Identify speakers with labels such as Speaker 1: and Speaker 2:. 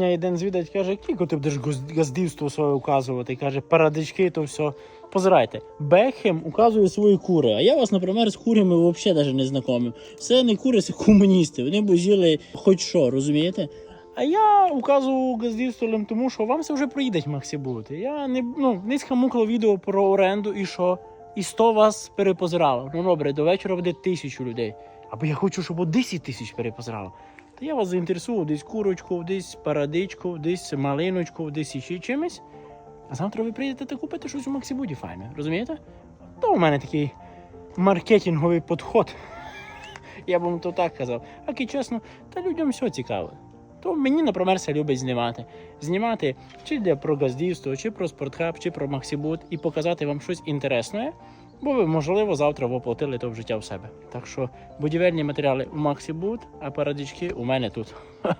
Speaker 1: Мене один звідать каже, кілько ти будеш газ- газдівство своє указувати. Каже, парадички, то все. Позирайте, Бекхем указує свої кури, а я вас, наприклад, з курями взагалі навіть не знайомив. Це не кури, це комуністи. Вони б жили хоч що, розумієте? А я указував газдівством тому, що вам це вже проїдеть Максі бути. Я не ну, не схамукав відео про оренду і що. І 100 вас перепозирало. Ну добре, до вечора буде тисячу людей. Або я хочу, щоб 10 тисяч перепозирало. Та я вас заінтересував десь курочку, десь парадичку, десь малиночку, десь іще чимось. А завтра ви прийдете та купите щось у Максибуді файне, розумієте? То у мене такий маркетинговий підход. Я б вам то так казав. А ки чесно, та людям все цікаво. То мені, це любить знімати. Знімати чи для про газдівство, чи про спортхаб, чи про Максибут і показати вам щось інтересне, бо ви, можливо, завтра воплотили то в життя в себе. Так що будівельні матеріали у Максі будуть, а парадички у мене тут.